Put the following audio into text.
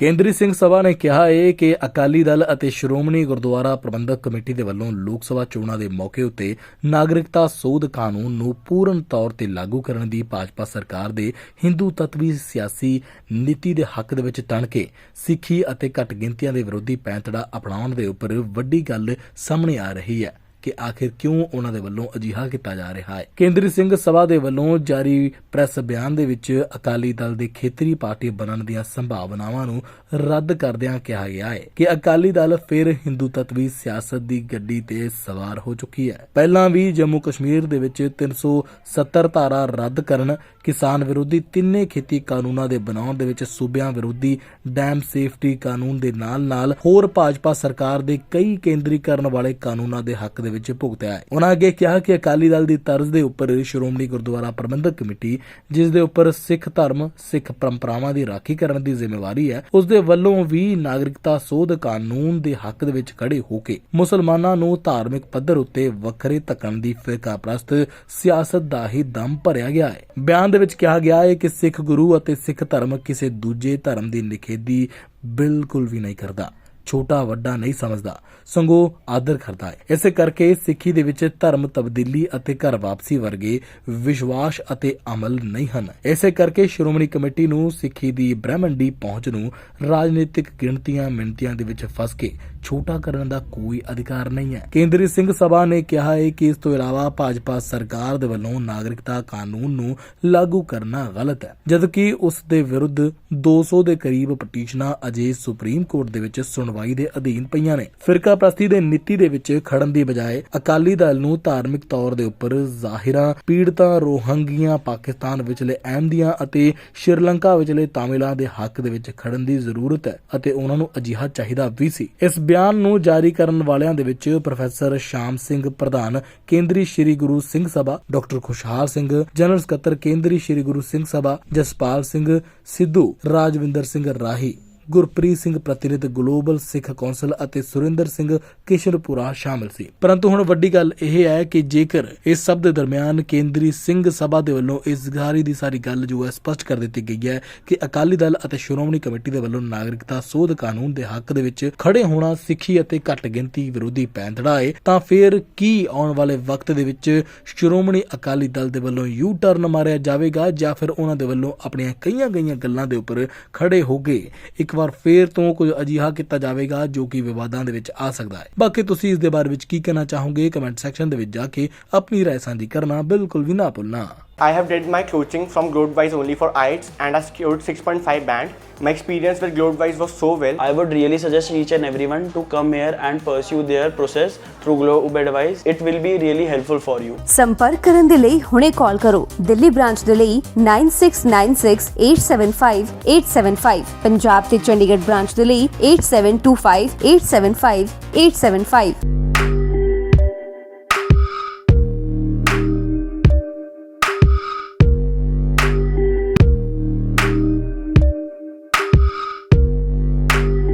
ਕੇਂਦਰੀ ਸਿੰਘ ਸਭਾ ਨੇ ਕਿਹਾ ਹੈ ਕਿ ਅਕਾਲੀ ਦਲ ਅਤੇ ਸ਼੍ਰੋਮਣੀ ਗੁਰਦੁਆਰਾ ਪ੍ਰਬੰਧਕ ਕਮੇਟੀ ਦੇ ਵੱਲੋਂ ਲੋਕ ਸਭਾ ਚੋਣਾਂ ਦੇ ਮੌਕੇ ਉੱਤੇ ਨਾਗਰਿਕਤਾ ਸੋਧ ਕਾਨੂੰਨ ਨੂੰ ਪੂਰਨ ਤੌਰ ਤੇ ਲਾਗੂ ਕਰਨ ਦੀ ਭਾਜਪਾ ਸਰਕਾਰ ਦੇ ਹਿੰਦੂ ਤੱਤਵੀ ਸਿਆਸੀ ਨੀਤੀ ਦੇ ਹੱਕ ਦੇ ਵਿੱਚ ਤਣ ਕੇ ਸਿੱਖੀ ਅਤੇ ਘੱਟ ਗਿਣਤੀਆਂ ਦੇ ਵਿਰੋਧੀ ਪੈਂਤੜਾ ਅਪਣਾਉਣ ਦੇ ਉੱਪਰ ਵੱਡੀ ਗੱਲ ਸਾਹਮਣੇ ਆ ਰਹੀ ਹੈ। ਕਿ ਆਖਿਰ ਕਿਉਂ ਉਹਨਾਂ ਦੇ ਵੱਲੋਂ ਅਜਿਹਾ ਕੀਤਾ ਜਾ ਰਿਹਾ ਹੈ? ਕੇਂਦਰੀ ਸਿੰਘ ਸਭਾ ਦੇ ਵੱਲੋਂ ਜਾਰੀ ਪ੍ਰੈਸ ਬਿਆਨ ਦੇ ਵਿੱਚ ਅਕਾਲੀ ਦਲ ਦੇ ਖੇਤਰੀ ਪਾਰਟੀ ਬਣਨ ਦੀਆਂ ਸੰਭਾਵਨਾਵਾਂ ਨੂੰ ਰੱਦ ਕਰਦਿਆਂ ਕਿਹਾ ਗਿਆ ਹੈ ਕਿ ਅਕਾਲੀ ਦਲ ਫਿਰ ਹਿੰਦੂ ਤੱਤਵੀ ਸਿਆਸਤ ਦੀ ਗੱਡੀ ਤੇ ਸਵਾਰ ਹੋ ਚੁੱਕੀ ਹੈ। ਪਹਿਲਾਂ ਵੀ ਜੰਮੂ ਕਸ਼ਮੀਰ ਦੇ ਵਿੱਚ 370 ਧਾਰਾ ਰੱਦ ਕਰਨ, ਕਿਸਾਨ ਵਿਰੋਧੀ ਤਿੰਨੇ ਖੇਤੀ ਕਾਨੂੰਨਾਂ ਦੇ ਬਣਾਉਣ ਦੇ ਵਿੱਚ ਸੂਬਿਆਂ ਵਿਰੋਧੀ ਡੈਮ ਸੇਫਟੀ ਕਾਨੂੰਨ ਦੇ ਨਾਲ-ਨਾਲ ਹੋਰ ਭਾਜਪਾ ਸਰਕਾਰ ਦੇ ਕਈ ਕੇਂਦਰੀਕਰਨ ਵਾਲੇ ਕਾਨੂੰਨਾਂ ਦੇ ਹੱਕ ਦੇ ਵਿੱਚ ਭੁਗਤਿਆ ਹੈ। ਉਹਨਾਂ ਅੱਗੇ ਕਿਹਾ ਕਿ ਅਕਾਲੀ ਦਲ ਦੀ ਤਰਜ਼ ਦੇ ਉੱਪਰ ਸ਼੍ਰੋਮਣੀ ਗੁਰਦੁਆਰਾ ਪ੍ਰਬੰਧਕ ਕਮੇਟੀ, ਜਿਸ ਦੇ ਉੱਪਰ ਸਿੱਖ ਧਰਮ, ਸਿੱਖ ਪਰੰਪਰਾਵਾਂ ਦੀ ਰਾਖੀ ਕਰਨ ਦੀ ਜ਼ਿੰਮੇਵਾਰੀ ਹੈ, ਉਸ ਦੇ ਵੱਲੋਂ ਵੀ ਨਾਗਰਿਕਤਾ ਸੋਧ ਕਾਨੂੰਨ ਦੇ ਹੱਕ ਦੇ ਵਿੱਚ ਖੜੇ ਹੋ ਕੇ ਮੁਸਲਮਾਨਾਂ ਨੂੰ ਧਾਰਮਿਕ ਪੱਧਰ ਉੱਤੇ ਵੱਖਰੇ ਧੱਕਣ ਦੀ ਫਿਰਕਾ ਪ੍ਰਸਤ ਸਿਆਸਤ ਦਾ ਹੀ ਦਮ ਭਰਿਆ ਗਿਆ ਹੈ। ਬਿਆਨ ਦੇ ਵਿੱਚ ਕਿਹਾ ਗਿਆ ਹੈ ਕਿ ਸਿੱਖ ਗੁਰੂ ਅਤੇ ਸਿੱਖ ਧਰਮ ਕਿਸੇ ਦੂਜੇ ਧਰਮ ਦੀ ਨਿਖੇਧੀ ਬਿਲਕੁਲ ਵੀ ਨਹੀਂ ਕਰਦਾ। ਛੋਟਾ ਵੱਡਾ ਨਹੀਂ ਸਮਝਦਾ। ਸੰਗੋ ਆਦਰ ਕਰਦਾ ਹੈ। ਇਸੇ ਕਰਕੇ ਸਿੱਖੀ ਦੇ ਵਿੱਚ ਧਰਮ ਤਬਦੀਲੀ ਅਤੇ ਘਰ ਵਾਪਸੀ ਵਰਗੇ ਵਿਸ਼ਵਾਸ ਅਤੇ ਅਮਲ ਨਹੀਂ ਹਨ। ਇਸੇ ਕਰਕੇ ਸ਼੍ਰੋਮਣੀ ਕਮੇਟੀ ਨੂੰ ਸਿੱਖੀ ਦੀ ਬ੍ਰਹਿਮੰਡੀ ਪਹੁੰਚ ਨੂੰ ਰਾਜਨੀਤਿਕ ਗਿਣਤੀਆਂ ਮਿੰਤੀਆਂ ਦੇ ਵਿੱਚ ਫਸ ਕੇ ਛੋਟਾ ਕਰਨ ਦਾ ਕੋਈ ਅਧਿਕਾਰ ਨਹੀਂ ਹੈ। ਕੇਂਦਰੀ ਸਿੰਘ ਸਭਾ ਨੇ ਕਿਹਾ ਹੈ ਕਿ ਇਸ ਤੋਂ ਇਲਾਵਾ ਭਾਜਪਾ ਸਰਕਾਰ ਦੇ ਵੱਲੋਂ ਨਾਗਰਿਕਤਾ ਕਾਨੂੰਨ ਨੂੰ ਲਾਗੂ ਕਰਨਾ ਗਲਤ ਹੈ। ਜਦਕਿ ਉਸ ਦੇ ਵਿਰੁੱਧ 200 ਦੇ ਕਰੀਬ ਪਟੀਸ਼ਨਾਂ ਅਜੇ ਸੁਪਰੀਮ ਕੋਰਟ ਦੇ ਵਿੱਚ ਸੁਣਵਾਈ ਦੇ ਅਧੀਨ ਪਈਆਂ ਨੇ। ਫਿਰਕਾ ਪ੍ਰਸਤੀ ਦੇ ਨੀਤੀ ਦੇ ਵਿੱਚ ਖੜਨ ਦੀ ਬਜਾਏ ਅਕਾਲੀ ਦਲ ਨੂੰ ਧਾਰਮਿਕ ਤੌਰ ਦੇ ਉੱਪਰ ਜ਼ਾਹਿਰਾਂ ਪੀੜਤਾਂ ਰੋਹੰਗੀਆਂ ਪਾਕਿਸਤਾਨ ਵਿਚਲੇ ਅਹਿਮਦੀਆਂ ਅਤੇ ਸ਼੍ਰੀਲੰਕਾ ਵਿਚਲੇ ਤਾਮਿਲਾਂ ਦੇ ਹੱਕ ਦੇ ਵਿੱਚ ਖੜਨ ਦੀ ਜ਼ਰੂਰਤ ਹੈ ਅਤੇ ਉਹਨਾਂ ਨੂੰ ਅਜਿਹਾ ਚਾਹੀਦਾ ਵੀ ਸੀ। ਇਸ ਬਿਆਨ ਨੂੰ ਜਾਰੀ ਕਰਨ ਵਾਲਿਆਂ ਦੇ ਵਿੱਚ ਪ੍ਰੋਫੈਸਰ ਸ਼ਾਮ ਸਿੰਘ ਪ੍ਰਧਾਨ, ਕੇਂਦਰੀ ਸ਼੍ਰੀ ਗੁਰੂ ਸਿੰਘ ਸਭਾ, ਡਾਕਟਰ ਖੁਸ਼ਹਾਲ ਸਿੰਘ, ਜਨਰਲ ਸਕੱਤਰ ਕੇਂਦਰੀ ਸ਼੍ਰੀ ਗੁਰੂ ਸਿੰਘ ਸਭਾ, ਜਸਪਾਲ ਸਿੰਘ ਸਿੱਧੂ, ਰਾਜਵਿੰਦਰ ਸਿੰਘ ਰਾਹੀ ਗੁਰਪ੍ਰੀਤ ਸਿੰਘ ਪ੍ਰਤੀਨਿਧ ਗਲੋਬਲ ਸਿੱਖ ਕੌਂਸਲ ਅਤੇ ਸੁਰਿੰਦਰ ਸਿੰਘ ਕਿਸ਼ਨਪੁਰਾ ਸ਼ਾਮਲ ਸੀ। ਪਰੰਤੂ ਹੁਣ ਵੱਡੀ ਗੱਲ ਇਹ ਹੈ ਕਿ ਜੇਕਰ ਇਸ ਸਭ ਦੇ ਦਰਮਿਆਨ ਕੇਂਦਰੀ ਸਿੰਘ ਸਭਾ ਦੇ ਵੱਲੋਂ ਇਸ ਸਾਰੀ ਦੀ ਸਾਰੀ ਗੱਲ ਜੋ ਹੈ ਸਪਸ਼ਟ ਕਰ ਦਿੱਤੀ ਗਈ ਹੈ ਕਿ ਅਕਾਲੀ ਦਲ ਅਤੇ ਸ਼੍ਰੋਮਣੀ ਕਮੇਟੀ ਦੇ ਵੱਲੋਂ ਨਾਗਰਿਕਤਾ ਸੋਧ ਕਾਨੂੰਨ ਦੇ ਹੱਕ ਦੇ ਵਿੱਚ ਖੜੇ ਹੋਣਾ ਸਿੱਖੀ ਅਤੇ ਘੱਟ ਗਿਣਤੀ ਵਿਰੋਧੀ ਪੈਂਤੜਾ ਹੈ ਤਾਂ ਫਿਰ ਕੀ ਆਉਣ ਵਾਲੇ ਵਕਤ ਦੇ ਵਿੱਚ ਸ਼੍ਰੋਮਣੀ ਅਕਾਲੀ ਦਲ ਦੇ ਵੱਲੋਂ ਯੂ ਟਰਨ ਮਾਰਿਆ ਜਾਵੇਗਾ ਜਾਂ ਫਿਰ ਉਹਨਾਂ ਦੇ ਵੱਲੋਂ ਆਪਣੀਆਂ ਕਈਆਂ ਗਈਆਂ ਗੱਲਾਂ ਦੇ ਉੱਪਰ ਖੜੇ ਹੋ ਗਏ ਇੱਕ ਵਾਰ ਫੇਰ ਤੋਂ ਕੁਝ ਅਜਿਹਾ ਕੀਤਾ ਜਾਵੇਗਾ ਜੋ ਕਿ ਵਿਵਾਦਾਂ ਦੇ ਵਿੱਚ ਆ ਸਕਦਾ ਹੈ ਬਾਕੀ ਤੁਸੀਂ ਇਸ ਦੇ ਬਾਰੇ ਵਿੱਚ ਕੀ ਕਹਿਣਾ ਚਾਹੋਗੇ ਕਮੈਂਟ ਸੈਕਸ਼ਨ ਦੇ ਵਿੱਚ ਜਾ ਕੇ ਆਪਣੀ رائے ਸਾਂਝੀ ਕਰਨਾ ਬਿਲਕੁਲ ਵੀ ਨਾ ਭੁੱਲਣਾ I have did my coaching from GlobeWise only for IELTS and I scored 6.5 band. My experience with GlobeWise was so well. I would really suggest each and everyone to come here and pursue their process through Globe Advice. It will be really helpful for you. ਸੰਪਰਕ ਕਰਨ ਦੇ ਲਈ ਹੁਣੇ ਕਾਲ ਕਰੋ Delhi branch ਦੇ ਲਈ 9696875875 ਪੰਜਾਬ ਤੇ Chandigarh branch ਦੇ ਲਈ 8725875875